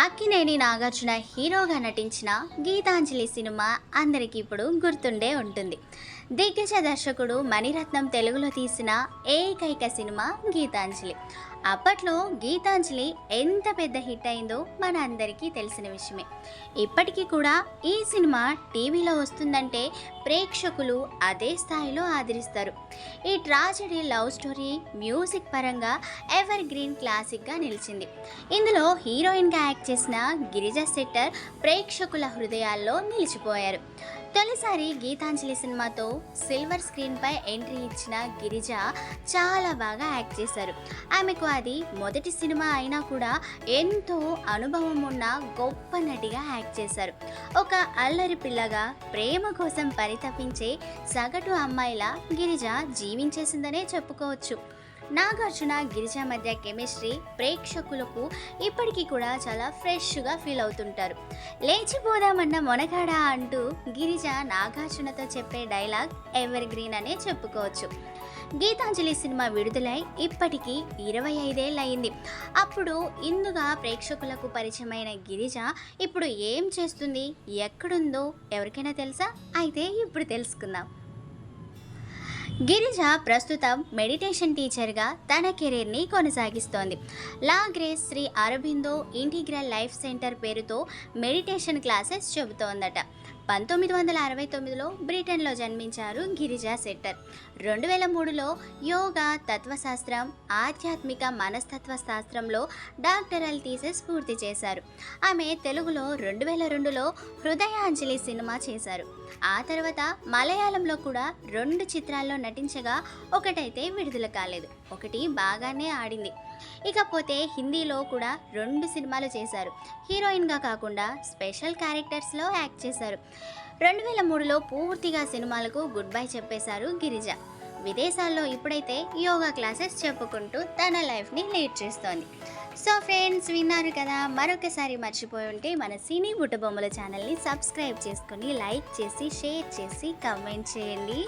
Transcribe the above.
అక్కినేని నాగార్జున హీరోగా నటించిన గీతాంజలి సినిమా అందరికీ ఇప్పుడు గుర్తుండే ఉంటుంది. దిగ్గజ దర్శకుడు మణిరత్నం తెలుగులో తీసిన ఏకైక సినిమా గీతాంజలి. అప్పట్లో గీతాంజలి ఎంత పెద్ద హిట్ అయిందో మన అందరికీ తెలిసిన విషయమే. ఇప్పటికీ కూడా ఈ సినిమా టీవీలో వస్తుందంటే ప్రేక్షకులు అదే స్థాయిలో ఆదరిస్తారు. ఈ ట్రాజడీ లవ్ స్టోరీ మ్యూజిక్ పరంగా ఎవర్ గ్రీన్ క్లాసిక్గా నిలిచింది. ఇందులో హీరోయిన్గా యాక్ట్ చేసిన గిరిజా శెట్టర్ ప్రేక్షకుల హృదయాల్లో నిలిచిపోయారు. తొలిసారి గీతాంజలి సినిమాతో సిల్వర్ స్క్రీన్పై ఎంట్రీ ఇచ్చిన గిరిజ చాలా బాగా యాక్ట్ చేశారు. ఆమెకు అది మొదటి సినిమా అయినా కూడా ఎంతో అనుభవం ఉన్న గొప్ప నటిగా యాక్ట్ చేశారు. ఒక అల్లరి పిల్లగా ప్రేమ కోసం పరితపించే సగటు అమ్మాయిలా గిరిజ జీవించేసిందనే చెప్పుకోవచ్చు. నాగార్జున గిరిజ మధ్య కెమిస్ట్రీ ప్రేక్షకులకు ఇప్పటికీ కూడా చాలా ఫ్రెష్గా ఫీల్ అవుతుంటారు. లేచిపోదామన్న మొనగాడా అంటూ గిరిజ నాగార్జునతో చెప్పే డైలాగ్ ఎవర్ గ్రీన్ అనే చెప్పుకోవచ్చు. గీతాంజలి సినిమా విడుదలై ఇప్పటికీ ఇరవై ఐదేళ్ళు అయింది అప్పుడు ఇందుగా ప్రేక్షకులకు పరిచయమైన గిరిజ ఇప్పుడు ఏం చేస్తుంది? ఎక్కడుందో ఎవరికైనా తెలుసా? అయితే ఇప్పుడు తెలుసుకుందాం. గిరిజ ప్రస్తుతం మెడిటేషన్ టీచర్గా తన కెరీర్ని కొనసాగిస్తోంది. La Grace Sri Aurobindo integral life centre పేరుతో మెడిటేషన్ క్లాసెస్ చెబుతోందట. పంతొమ్మిది వందల అరవై తొమ్మిదిలో బ్రిటన్లో జన్మించారు గిరిజా సెట్టర్ రెండు వేల మూడులో యోగా తత్వశాస్త్రం ఆధ్యాత్మిక మనస్తత్వ శాస్త్రంలో డాక్టరల్ థీసెస్ పూర్తి చేశారు. ఆమె తెలుగులో రెండు వేల రెండులో హృదయాంజలి సినిమా చేశారు. ఆ తర్వాత మలయాళంలో కూడా రెండు చిత్రాల్లో నటించగా ఒకటైతే విడుదల కాలేదు. ఒకటి బాగానే ఆడింది. ఇకపోతే హిందీలో కూడా రెండు సినిమాలు చేశారు. హీరోయిన్గా కాకుండా స్పెషల్ క్యారెక్టర్స్లో యాక్ట్ చేశారు. రెండు వేల మూడులో పూర్తిగా సినిమాలకు గుడ్ బై చెప్పేశారు గిరిజ. విదేశాల్లో ఇప్పుడైతే యోగా క్లాసెస్ చెప్పుకుంటూ తన లైఫ్ని లీడ్ చేస్తోంది. సో ఫ్రెండ్స్ విన్నారు కదా మరొకసారి మర్చిపోయి ఉంటే మన సినీ బుట్టబొమ్మల ఛానల్ని సబ్స్క్రైబ్ చేసుకొని లైక్ చేసి షేర్ చేసి కమెంట్ చేయండి.